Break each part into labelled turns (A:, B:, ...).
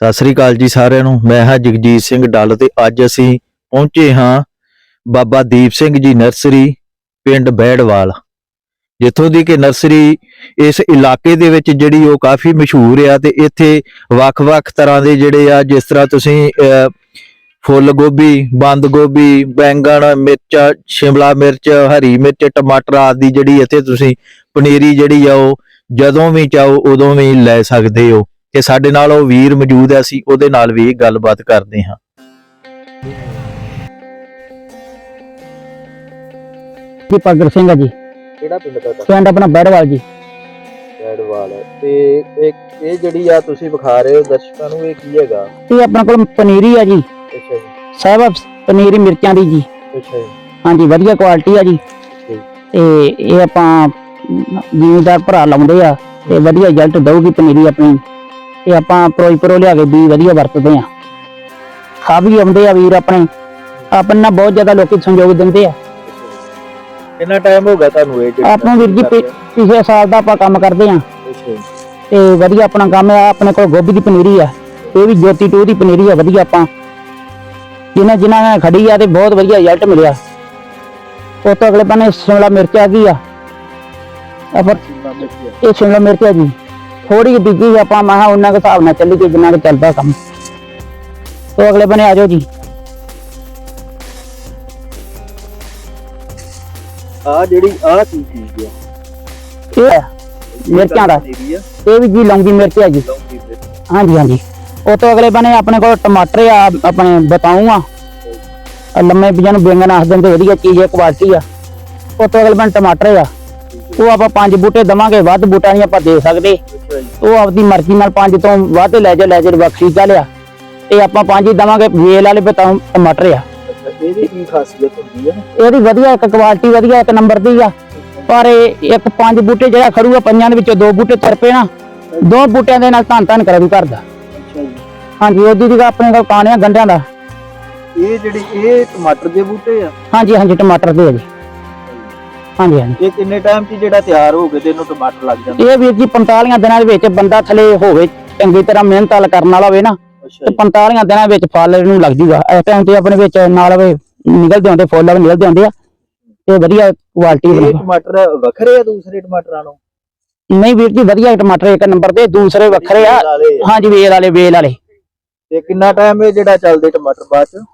A: ਸਤਿ ਸ੍ਰੀ ਅਕਾਲ ਜੀ ਸਾਰਿਆਂ ਨੂੰ। ਮੈਂ ਹਾਂ ਜਗਜੀਤ ਸਿੰਘ ਡੱਲ ਤੇ ਅੱਜ ਅਸੀਂ ਪਹੁੰਚੇ ਹਾਂ ਬਾਬਾ ਦੀਪ ਸਿੰਘ ਜੀ ਨਰਸਰੀ ਪਿੰਡ ਬੈੜਵਾਲ, ਜਿੱਥੋਂ ਦੀ ਕਿ ਨਰਸਰੀ ਇਸ ਇਲਾਕੇ ਦੇ ਵਿੱਚ ਜਿਹੜੀ ਉਹ ਕਾਫੀ ਮਸ਼ਹੂਰ ਆ ਤੇ ਇੱਥੇ ਵੱਖ-ਵੱਖ ਤਰ੍ਹਾਂ ਦੇ ਜਿਹੜੇ ਆ ਜਿਸ ਤਰ੍ਹਾਂ ਤੁਸੀਂ ਫੁੱਲ ਗੋਭੀ, ਬੰਦ ਗੋਭੀ, ਬੈਂਗਣ, ਮਿਰਚ, ਸ਼ਿਮਲਾ ਮਿਰਚ, ਹਰੀ ਮਿਰਚ, ਟਮਾਟਰ ਆਦਿ ਜਿਹੜੀ ਇੱਥੇ ਤੁਸੀਂ ਪਨੀਰੀ ਜਿਹੜੀ ਆ ਉਹ ਜਦੋਂ ਵੀ ਚਾਹੋ ਉਦੋਂ ਵੀ ਲੈ ਸਕਦੇ ਹੋ। ਤੇ ਸਾਡੇ ਨਾਲ ਉਹ ਵੀਰ ਮੌਜੂਦ ਹੈ ਅਸੀਂ ਉਹਦੇ ਨਾਲ ਵੀ ਗੱਲਬਾਤ ਕਰਦੇ ਹਾਂ।
B: ਜੀ ਪੱਗਰ ਸਿੰਘ ਆ ਜੀ।
A: ਕਿਹੜਾ ਪਿੰਡ ਦਾ
B: ਪਿੰਡ ਆਪਣਾ ਬੈੜਵਾਲ ਜੀ।
A: ਬੈੜਵਾਲ। ਤੇ ਇਹ ਇਹ ਜਿਹੜੀ ਆ ਤੁਸੀਂ ਵਿਖਾ ਰਹੇ ਹੋ ਦਰਸ਼ਕਾਂ ਨੂੰ ਇਹ ਕੀ ਹੈਗਾ?
B: ਇਹ ਆਪਣੇ ਕੋਲ ਪਨੀਰੀ ਆ ਜੀ।
A: ਅੱਛਾ ਜੀ।
B: ਸਾਹਿਬ ਪਨੀਰੀ ਮਿਰਚਾਂ ਦੀ ਜੀ।
A: ਅੱਛਾ ਜੀ।
B: ਹਾਂਜੀ ਵਧੀਆ ਕੁਆਲਿਟੀ ਆ ਜੀ।
A: ਜੀ।
B: ਤੇ ਇਹ ਆਪਾਂ ਜ਼ਿਮੀਦਾਰ ਭਰਾ ਲਾਉਂਦੇ ਆ ਤੇ ਵਧੀਆ ਰਿਜ਼ਲਟ ਦਊਗੀ ਪਨੀਰੀ ਆਪਣੀ। ਤੇ ਆਪਾਂ ਪ੍ਰੋਇਪਰੋ ਲਿਆ ਕੇ ਵੀ ਵਧੀਆ ਵਰਤਦੇ ਆ ਵੀ ਆਉਂਦੇ ਆ ਵੀਰ ਆਪਣੇ। ਆਪਣੇ ਨਾਲ ਬਹੁਤ ਜ਼ਿਆਦਾ ਲੋਕੀ ਸੰਯੋਗ ਦਿੰਦੇ ਆ।
A: ਕਿੰਨਾ ਟਾਈਮ ਹੋ ਗਿਆ ਤੁਹਾਨੂੰ ਇਹ ਜਿਹੜੀ
B: ਆਪਾਂ ਵੀਰ ਜੀ ਪਿ- ਪਿਛਲੇ ਸਾਲ ਦਾ ਆਪਾਂ ਕੰਮ ਕਰਦੇ ਆ ਤੇ ਵਧੀਆ ਆਪਣਾ ਕੰਮ ਆ ਆਪਣੇ ਕੋਲ ਗੋਭੀ ਦੀ ਪਨੀਰੀ ਆ। ਇਹ ਵੀ ਜੋਤੀ ਟੂ ਦੀ ਪਨੀਰੀ ਆ ਵਧੀਆ ਆਪਾਂ। ਜਿਨ੍ਹਾਂ ਜਿਨ੍ਹਾਂ ਨੇ ਖੜੀ ਆ ਤੇ ਬਹੁਤ ਵਧੀਆ ਰਿਜ਼ਲਟ ਮਿਲਿਆ। ਉਹ ਤੋਂ ਅਗਲੇ ਬੰਨੇ ਸ਼ਿਮਲਾ ਮਿਰਚ ਆ ਗਈ ਆ। ਆਪਾਂ ਇਹ ਸ਼ਿਮਲਾ ਮਿਰਚ ਆ ਜੀ। ਥੋੜੀ ਬੀਜੀ ਆਪਾਂ ਮਹਾ ਉਹਨਾਂ ਦੇ ਹਿਸਾਬ ਨਾਲ ਚੱਲੀ ਗਈ ਜਿੰਨਾ ਕੁ ਚੱਲਦਾ ਕੰਮ। ਤੋਂ ਅਗਲੇ ਬੰਨੇ ਆ ਜਾਓ ਜੀ।
A: ਆ ਜਿਹੜੀ ਆ ਕੀ ਚੀਜ਼ ਆ?
B: ਇਹ ਮਿਰਚਾਂ ਦਾ। ਇਹ ਵੀ ਜੀ ਲੌਂਗੀ ਮਿਰਚ ਆ ਜੀ। ਹਾਂਜੀ ਹਾਂਜੀ। ਉਹ ਤੋਂ ਅਗਲੇ ਬੰਨੇ ਆਪਣੇ ਕੋਲ ਟਮਾਟਰ ਆ ਆਪਣੇ ਬਤਾਊ ਆ। ਲੰਮੇ ਬੀਜਾਂ ਨੂੰ ਬੇਂਗਣ ਆਖ ਦਿੰਦੇ ਵਧੀਆ ਚੀਜ਼ ਹੈ ਕੁਆਲਿਟੀ ਆ। ਉਹ ਤੋਂ ਅਗਲੇ ਬੰਨੇ ਟਮਾਟਰ ਆ। ਉਹ ਆਪਾਂ ਪੰਜ ਬੂਟੇ ਦਵਾਂਗੇ ਵੱਧ ਬੂਟਾ ਨਹੀਂ ਆਪਾਂ ਦੇ ਸਕਦੇ। ਉਹ ਆਪਦੀ ਮਰਜ਼ੀ ਨਾਲ ਪੰਜ ਤੋਂ ਵੱਧ ਲੈ ਜਾ ਲੈ ਜਾ ਬਖਸ਼ੀ ਗੱਲ ਆ ਤੇ ਆਪਾਂ ਪੰਜ ਹੀ ਦਵਾਂਗੇ ਵੇਲ ਵਾਲੇ ਬਤਾਊ ਟਮਾਟਰ ਆ।
A: ਇਹਦੀ ਕੀ ਖਾਸੀਅਤ ਹੁੰਦੀ ਆ?
B: ਇਹਦੀ ਵਧੀਆ ਇੱਕ ਕੁਆਲਿਟੀ ਵਧੀਆ ਇੱਕ ਨੰਬਰ ਦੀ ਆ। ਪਰ ਇਹ ਇੱਕ ਪੰਜ ਬੂਟੇ ਜਿਹੜਾ ਖੜੂਗਾ ਪੰਜਾਂ ਦੇ ਵਿੱਚੋਂ ਦੋ ਬੂਟੇ ਤੁਰ ਪਏ ਨਾ ਦੋ ਬੂਟਿਆਂ ਦੇ ਨਾਲ ਧੰਨ ਧੰਨ ਕਰੂ ਕਰਦਾ ਹਾਂਜੀ ਉਹਦੀ ਦੀ ਆਪਣੇ ਕੋਲ ਕਾਣਿਆ ਗੰਢਿਆਂ ਦਾ।
A: ਇਹ ਜਿਹੜੀ ਇਹ ਟਮਾਟਰ ਦੇ ਬੂਟੇ ਆ?
B: ਹਾਂਜੀ ਹਾਂਜੀ ਟਮਾਟਰ ਦੇ ਆ ਜੀ। ਹਾਂਜੀ ਹਾਂਜੀ।
A: ਇਹ ਕਿੰਨੇ ਟਾਈਮ 'ਚ ਜਿਹੜਾ ਤਿਆਰ ਹੋ ਕੇ ਤੇ ਇਹਨੂੰ ਟਮਾਟਰ ਲੱਗ ਜਾਂਦਾ?
B: ਇਹ ਵੀਰ ਜੀ 45 ਦਿਨਾਂ ਦੇ ਵਿੱਚ ਬੰਦਾ ਥਲੇ ਹੋਵੇ ਚੰਗੀ ਤਰ੍ਹਾਂ ਮਿਹਨਤ ਵਾਲਾ ਕਰਨ ਵਾਲਾ ਹੋਵੇ ਨਾ
A: ਅੱਛਾ
B: ਤੇ
A: ਜੀ।
B: 45 ਦਿਨਾਂ ਵਿੱਚ ਫਲ ਇਹਨੂੰ ਲੱਗ ਜੂਗਾ। ਇਸ ਟਾਈਮ ਤੇ ਆਪਣੇ ਵਿੱਚ ਨਾਲ ਵੇ ਨਿਕਲਦੇ ਹੁੰਦੇ ਫੁੱਲ ਵੀ ਨਿਕਲਦੇ ਹੁੰਦੇ ਆ ਤੇ ਵਧੀਆ ਕੁਆਲਿਟੀ
A: ਇਹ ਟਮਾਟਰ ਵੱਖਰੇ ਆ ਦੂਸਰੇ ਟਮਾਟਰਾਂ ਨੂੰ?
B: ਨਹੀਂ ਵੀਰ ਜੀ ਵਧੀਆ ਟਮਾਟਰ ਇੱਕ ਨੰਬਰ ਤੇ ਦੂਸਰੇ ਵੱਖਰੇ ਆ।
A: ਆ।
B: ਹਾਂਜੀ ਵੇਲ ਵਾਲੇ ਵੇਲ ਵਾਲੇ।
A: ਤੇ ਕਿੰਨਾ ਟਾਈਮ ਇਹ ਜਿਹੜਾ ਚੱਲਦੇ ਟਮਾਟਰ ਬਾਅਦ ਚ?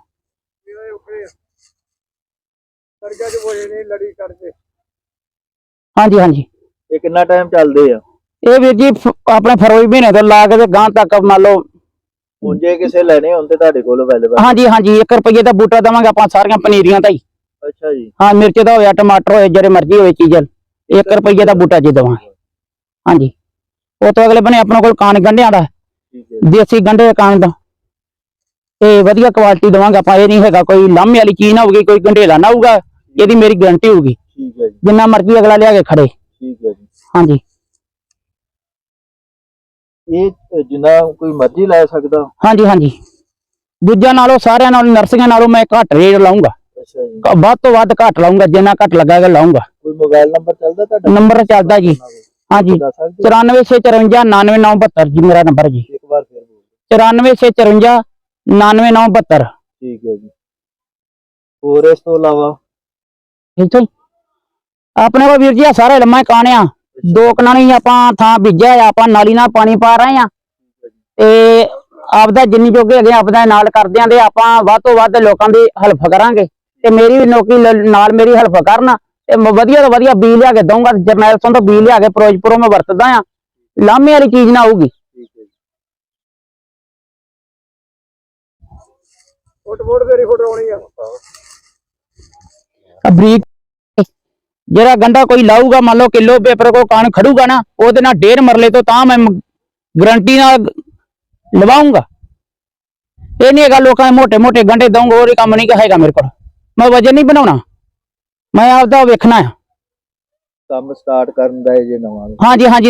B: ਹਾਂਜੀ ਹਾਂਜੀ।
A: ਇਹ ਕਿੰਨਾ ਟਾਈਮ ਚੱਲਦੇ ਆ?
B: ਇਹ ਵੀਰ ਜੀ ਫ- ਆਪਣੇ ਫਰਵਰੀ ਮਹੀਨੇ ਤੋਂ ਲਾ ਕੇ ਤੇ ਗਾਂ ਤੱਕ ਮੰਨ ਲਓ
A: ਹੁਣ ਜੇ ਕਿਸੇ ਲੈਣੇ ਹੋਣ ਤੇ ਤੁਹਾਡੇ ਕੋਲ ਅਵੇਲੇਬਲ
B: ਹਾਂਜੀ ਹਾਂਜੀ 1 ਰੁਪਏ ਦਾ ਬੂਟਾ ਦਵਾਂਗੇ ਆਪਾਂ ਸਾਰੀਆਂ ਪਨੀਰੀਆਂ ਦਾ ਹੀ।
A: ਅੱਛਾ ਜੀ।
B: ਹਾਂ ਮਿਰਚ ਦਾ ਹੋਇਆ ਟਮਾਟਰ ਹੋਏ ਜਿਹੜੇ ਮਰਜ਼ੀ ਹੋਵੇ ਚੀਜ਼ 1 ਰੁਪਏ ਦਾ ਬੂਟਾ ਜੀ ਦਵਾਂਗੇ। ਹਾਂਜੀ। ਉਹ ਤੋਂ ਅਗਲੇ ਬਨੇ ਆਪਣੇ ਕੋਲ ਕਾਨ ਗੰਢਿਆਂ ਦਾ
A: ਠੀਕ ਹੈ
B: ਦੇਸੀ ਗੰਢੇ ਕਾਨ ਦਾ। ਤੇ ਵਧੀਆ ਕੁਆਲਿਟੀ ਦਵਾਂਗੇ ਆਪਾਂ ਇਹ ਨਹੀਂ ਹੈਗਾ ਕੋਈ ਲਾਮੇ ਵਾਲੀ ਚੀਜ਼ ਨਾ ਹੋਊਗੀ ਕੋਈ ਗੰਢੇਲਾ ਨਾ ਹੋਊਗਾ ਇਹਦੀ ਮੇਰੀ ਗਾਰੰਟੀ ਹੋਊਗੀ।
A: ਠੀਕ ਹੈ ਜੀ।
B: ਜਿੰਨਾ ਮਰਜ਼ੀ ਅਗਲਾ ਲਿਆ ਕੇ ਖੜੇ।
A: ਠੀਕ ਹੈ ਜੀ।
B: ਹਾਂਜੀ।
A: ਇਹ ਅ, ਜਿੰਨਾ ਕੋਈ ਮਰਜ਼ੀ ਲੈ ਸਕਦਾ।
B: ਹਾਂਜੀ ਹਾਂਜੀ। ਦੂਜਿਆਂ ਨਾਲੋਂ ਸਾਰਿਆਂ ਨਾਲੋਂ ਨਰਸੀਆਂ ਨਾਲੋਂ ਮੈਂ ਘੱਟ ਰੇਟ ਲਾਉਂਗਾ
A: ਅੱਛਾ ਜੀ।
B: ਕ- ਵੱਧ ਤੋਂ ਵੱਧ ਘੱਟ ਲਾਉਂਗਾ ਜਿੰਨਾ ਘੱਟ ਲੱਗਾਗਾ ਲਾਉਂਗਾ
A: ਕੋਈ ਮੋਬਾਈਲ ਨੰਬਰ ਚੱਲਦਾ ਤੁਹਾਡਾ?
B: ਨੰਬਰ ਚੱਲਦਾ ਜੀ। ਹਾਂਜੀ
A: ਦੱਸ ਸਕਦੇ
B: 9454 99972 ਜੀ ਮੇਰਾ ਨੰਬਰ ਜੀ।
A: ਹੋ? ਇੱਕ ਵਾਰ ਫਿਰ ਬੋਲੋ
B: 9454 99972
A: ਠੀਕ ਹੈ ਜੀ। ਹੋਰ ਇਸ ਤੋਂ ਇਲਾਵਾ?
B: ਠੀਕ ਹੈ। ਜੀ। ਆਪਣੇ ਕੋਲ ਵੀਰ ਜੀ ਆ ਸਾਰੇ ਲੰਮਾ ਕਾਣਿਆ ਦੋ ਕਨਾਲੀ ਆਪਾਂ ਥਾਂ ਬੀਜਿਆ ਆ ਆਪਾਂ ਨਾਲੀ ਨਾਲ ਪਾਣੀ ਪਾ ਰਹੇ ਆ। ਤੇ ਆਪਦਾ ਜਿੰਨੀ ਜੋਗੇ ਹੈਗੇ ਆਪਦਾ ਨਾਲ ਕਰਦਿਆਂ ਦੇ ਆਪਾਂ ਵੱਧ ਤੋਂ ਵੱਧ ਲੋਕਾਂ ਦੀ ਹੈਲਪ ਕਰਾਂਗੇ। ਤੇ ਮੇਰੀ ਵੀ ਨੌਕਰੀ ਨਾਲ ਮੇਰੀ ਹੈਲਪ ਕਰਨ। ਤੇ ਵਧੀਆ ਤੋਂ ਵਧੀਆ ਬੀ ਲਿਆ ਕੇ ਦਊਂਗਾ। ਜਰਨੈਲ ਸਿੰਘ ਤੋਂ ਬੀ ਲਿਆ ਕੇ ਫਿਰੋਜ਼ਪੁਰੋਂ ਮੈਂ ਵਰਤਦਾ ਆ। ਲਾਮੇ ਵਾਲੀ ਚੀਜ਼ ਨਾ ਆਊਗੀ।
C: ਫੁੱਟ ਫੁੱਟ ਤੇਰੀ ਫੁੱਟ ਆਉਣੀ ਆ।
B: ਆ ਬਰੀਕ जरा गंदा कोई लाऊगा मान लो किलो पेपर को कान खड़ूगा ना वो ना डेढ़ मरले तो ता मैं गरंटी ना लवाऊँगा। ये नहीं है लोगों मोटे मोटे गंटे दऊँगा और काम नहीं
A: है मेरे को मैं वज़न नहीं बना
B: मैं आपका वेखना है हाँ हाँ हाँ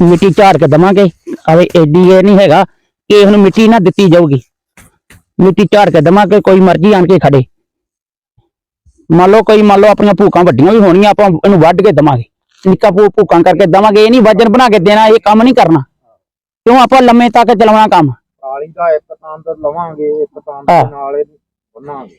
B: मिट्टी झाड़
A: के दवा गए अभी
B: एडी ये नहीं है ਕਿ ਹੁਣ ਮਿੱਟੀ ਨਾ ਦਿੱਤੀ ਜਾਊਗੀ। ਮਿੱਟੀ ਝਾੜ ਕੇ ਦਵਾਂਗੇ ਕੋਈ ਮਰਜ਼ੀ ਆਣ ਕੇ ਖੜੇ। ਮੰਨ ਲਓ ਕਈ ਮੰਨ ਲਓ ਆਪਣੀਆਂ ਭੂਕਾਂ ਵੱਡੀਆਂ ਵੀ ਹੋਣੀਆਂ ਆਪਾਂ ਇਹਨੂੰ ਵੱਢ ਕੇ ਦਵਾਂਗੇ। ਨਿੱਕਾ ਭੂ ਭੂਕਾਂ ਕਰਕੇ ਦਵਾਂਗੇ ਇਹ ਨਹੀਂ ਵਜਨ ਬਣਾ ਕੇ ਦੇਣਾ ਇਹ ਕੰਮ ਨਹੀਂ ਕਰਨਾ। ਕਿਉਂ ਆਪਾਂ ਲੰਮੇ ਤੱਕ ਚਲਾਉਣਾ ਕੰਮ?
C: ਕਾਲੀ ਦਾ ਇੱਕ ਤਾਂ ਤਾਂ ਲਵਾਂਗੇ ਇੱਕ ਤਾਂ
B: ਹਾਂ।
C: ਦੇ ਨਾਲ ਇਹਨੂੰ ਬੰਨਾਂਗੇ।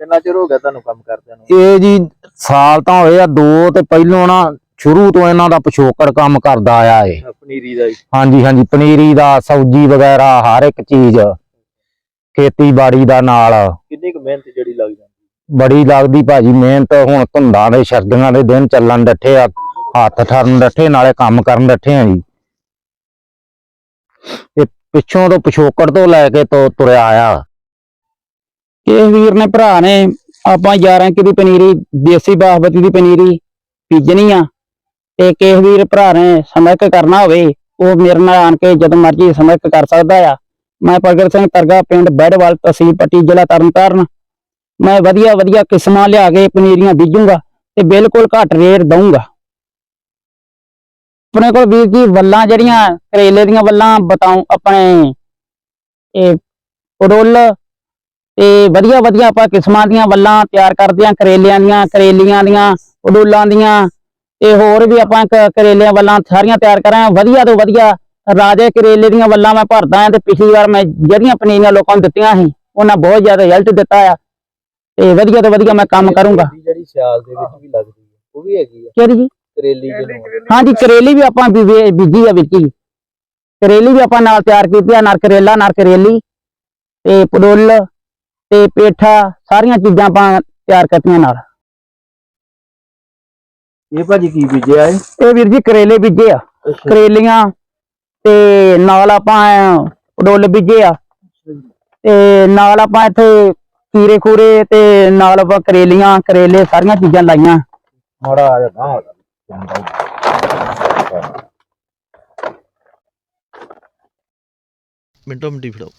A: ਕਿੰਨਾ ਚਿਰ ਹੋ ਗਿਆ ਤੁਹਾਨੂੰ ਕੰਮ ਕਰਦਿਆਂ ਨੂੰ?
C: ਇਹ ਜੀ ਸਾਲ ਤਾਂ ਹੋਏ ਆ ਦੋ ਤੇ ਪਹਿਲੋਂ ਨਾ ਸ਼ੁਰੂ ਤੋਂ ਇਹਨਾਂ ਦਾ ਪਿਛੋਕੜ ਕੰਮ ਕਰਦਾ ਆਇਆ ਏ।
A: ਪਨੀਰੀ ਦਾ ਹੀ
C: ਹਾਂਜੀ ਹਾਂਜੀ ਪਨੀਰੀ ਦਾ ਸਬਜ਼ੀ ਵਗੈਰਾ ਹਰ ਇੱਕ ਚੀਜ਼ ਖੇਤੀਬਾੜੀ ਦਾ ਨਾਲ।
A: ਕਿੰਨੀ ਕੁ ਮਿਹਨਤ ਜਿਹੜੀ ਲੱਗ ਜਾਂਦੀ?
C: ਬੜੀ ਲੱਗਦੀ ਭਾਜੀ ਮਿਹਨਤ ਹੁਣ ਧੁੰਦਾਂ ਦੇ ਸਰਦੀਆਂ ਦੇ ਦਿਨ ਚੱਲਣ ਡੱਠੇ ਆ ਹੱਥ ਠਰਨ ਡੱਠੇ ਨਾਲੇ ਕੰਮ ਕਰਨ ਡੱਠੇ ਆ ਜੀ। ਇਹ ਪਿੱਛੋਂ ਤੋਂ ਪਿਛੋਕੜ ਤੋਂ ਲੈ ਕੇ ਤੋਂ ਤੁਰਿਆ ਆਇਆ।
B: ਇਹ ਵੀਰ ਨੇ ਭਰਾ ਨੇ ਆਪਾਂ 11 ਕਿਲੋ ਪਨੀਰੀ ਦੇਸੀ ਬਾਸਮਤੀ ਦੀ ਪਨੀਰੀ ਬੀਜਣੀ ਆ। ਤੇ ਕਿਸੇ ਵੀਰ ਭਰਾ ਨੇ ਸੰਪਰਕ ਕਰਨਾ ਹੋਵੇ, ਉਹ ਮੇਰੇ ਨਾਲ ਆਣ ਕੇ ਜਦੋਂ ਮਰਜ਼ੀ ਸੰਪਰਕ ਕਰ ਸਕਦਾ ਆ। ਮੈਂ ਪ੍ਰਗਟ ਸਿੰਘ ਤਰਗਾ, ਪਿੰਡ ਬੈੜਵਾਲ, ਤਹਿਸੀਲ ਪੱਟੀ, ਜ਼ਿਲ੍ਹਾ ਤਰਨਤਾਰਨ। ਮੈਂ ਵਧੀਆ ਵਧੀਆ ਕਿਸਮਾਂ ਲਿਆ ਕੇ ਪਨੀਰੀਆਂ ਬੀਜੂੰਗਾ ਤੇ ਬਿਲਕੁਲ ਘੱਟ ਰੇਟ ਦਊਂਗਾ। ਆਪਣੇ ਕੋਲ ਵੀਰ ਜੀ ਵੱਲਾਂ ਜਿਹੜੀਆਂ ਕਰੇਲੇ ਦੀਆਂ ਵੱਲਾਂ ਬਤਾਉ ਆਪਣੇ, ਇਹ ਉਡੋਲ ਤੇ ਵਧੀਆ ਵਧੀਆ ਆਪਾਂ ਕਿਸਮਾਂ ਦੀਆਂ ਵੱਲਾਂ ਤਿਆਰ ਕਰਦੇ ਆਂ, ਕਰੇਲਿਆਂ ਦੀਆਂ, ਕਰੇਲੀਆਂ ਦੀਆਂ, ਉਡੂਲਾਂ ਦੀਆਂ। ਤੇ ਹੋਰ ਵੀ ਆਪਾਂ ਕ- ਕਰੇਲਿਆਂ ਵੱਲਾਂ ਸਾਰੀਆਂ ਤਿਆਰ ਕਰਾਂ ਵਧੀਆ ਤੋਂ ਵਧੀਆ ਰਾਜੇ ਕਰੇਲੇ ਦੀਆਂ ਵੱਲਾਂ ਮੈਂ ਭਰਦਾ ਆਂ ਤੇ ਪਿਛਲੀ ਵਾਰ ਮੈਂ ਜਿਹੜੀਆਂ ਪਨੀਰੀਆਂ ਲੋਕਾਂ ਨੂੰ ਦਿੱਤੀਆਂ ਸੀ ਉਹਨਾਂ ਬਹੁਤ ਜ਼ਿਆਦਾ ਰਿਜ਼ਲਟ ਦਿੱਤਾ ਆ। ਤੇ ਵਧੀਆ ਤੋਂ ਵਧੀਆ ਮੈਂ ਕੰਮ ਕਰੂੰਗਾ।
A: ਕਰੇਲੀ ਜਿਹੜੀ ਸਿਆਲ ਦੇ ਵਿੱਚ ਵੀ ਲੱਗਦੀ ਹੈ ਉਹ ਵੀ ਹੈਗੀ ਆ?
B: ਕਿਹੜੀ ਜੀ?
A: ਕਰੇਲੀ ਜਿਹਨੂੰ
B: ਹਾਂਜੀ ਕਰੇਲੀ ਵੀ ਆਪਾਂ ਬੀਜੀ ਆ ਵਿੱਚ ਹੀ। ਕਰੇਲੀ ਵੀ ਆਪਾਂ ਨਾਲ ਤਿਆਰ ਕੀਤੀ ਆ ਨਰ ਕਰੇਲਾ ਨਰ ਕਰੇਲੀ ਤੇ ਪਡੁੱਲ ਤੇ ਪੇਠਾ ਸਾਰੀਆਂ ਚੀਜ਼ਾਂ ਆਪਾਂ ਤਿਆਰ ਕੀਤੀਆਂ ਨਾਲ।
A: ਇਹ ਭਾਜੀ ਕੀ ਬੀਜਿਆ ਏ
B: ਇਹ ਵੀਰ ਜੀ ਕਰੇਲੇ ਬੀਜੇ ਆ। ਕਰੇਲੀਆਂ ਤੇ ਨਾਲ ਆਪਾਂ ਪਡੁੱਲ ਬੀਜੇ ਆ। ਤੇ ਨਾਲ ਆਪਾਂ ਇੱਥੇ ਖੀਰੇ ਖੂਰੇ ਤੇ ਨਾਲ ਆਪਾਂ ਕਰੇਲੀਆਂ ਕਰੇਲੇ ਸਾਰੀਆਂ ਚੀਜ਼ਾਂ ਲਾਈਆਂ।
C: ਮਾੜਾ ਆ ਜਾ।
A: ਮਿੰਟੋ ਮਿੰਟੀ ਫੜਾਓ।